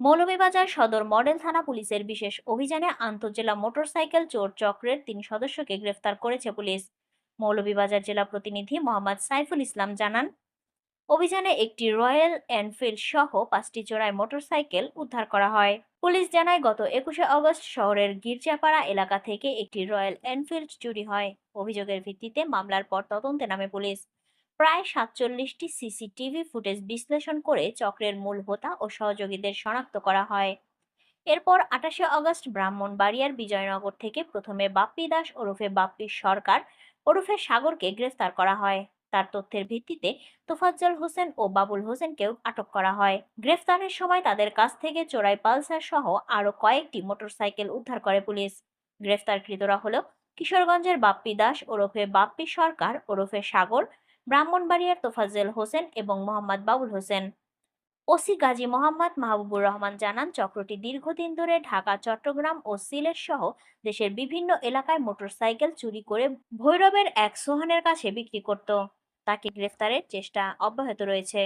মৌলভীবাজার সদর মডেল থানা পুলিশের বিশেষ অভিযানে আন্তঃজেলা মোটরসাইকেল চোর চক্রের তিন সদস্যকে গ্রেফতার করেছে পুলিশ। মৌলভীবাজার জেলা প্রতিনিধি মোহাম্মদ সাইফুল ইসলাম জানান, অভিযানে একটি রয়্যাল এনফিল্ড সহ পাঁচটি চোরাই মোটরসাইকেল উদ্ধার করা হয়। পুলিশ জানায়, গত একুশে অগস্ট শহরের গির্জাপাড়া এলাকা থেকে একটি রয়্যাল এনফিল্ড চুরি হয়। অভিযোগের ভিত্তিতে মামলার পর তদন্তে নামে পুলিশ। প্রায় সাতচল্লিশটি সিসিটিভি ফুটেজ বিশ্লেষণ করে চক্রের মূল হোতা ও সহযোগীদের শনাক্ত করা হয়। এরপর আঠাশে অগস্ট ব্রাহ্মণবাড়িয়ার বিজয়নগর থেকে প্রথমে বাপ্পি দাস ওরফে বাপ্পি সরকার ওরফে সাগরকে গ্রেফতার করা হয়। তার তথ্যের ভিত্তিতে তোফাজ্জল হোসেন ও বাবুল হোসেনকেও আটক করা হয়। গ্রেফতারের সময় তাদের কাছ থেকে চোরাই পালসার সহ আরও কয়েকটি মোটরসাইকেল উদ্ধার করে পুলিশ। গ্রেফতারকৃতরা হল কিশোরগঞ্জের বাপ্পি দাস ওরফে বাপ্পি সরকার ওরফে সাগর ব্রাহ্মণবাড়িয়ার তোফাজ্জেল হোসেন এবং মোহাম্মদ বাবুল হোসেন। ওসি গাজী মোহাম্মদ মাহবুবুর রহমান জানান, চক্রটি দীর্ঘদিন ধরে ঢাকা, চট্টগ্রাম ও সিলেট সহ দেশের বিভিন্ন এলাকায় মোটরসাইকেল চুরি করে ভৈরবের এক সোহানের কাছে বিক্রি করত। তাকে গ্রেফতারের চেষ্টা অব্যাহত রয়েছে।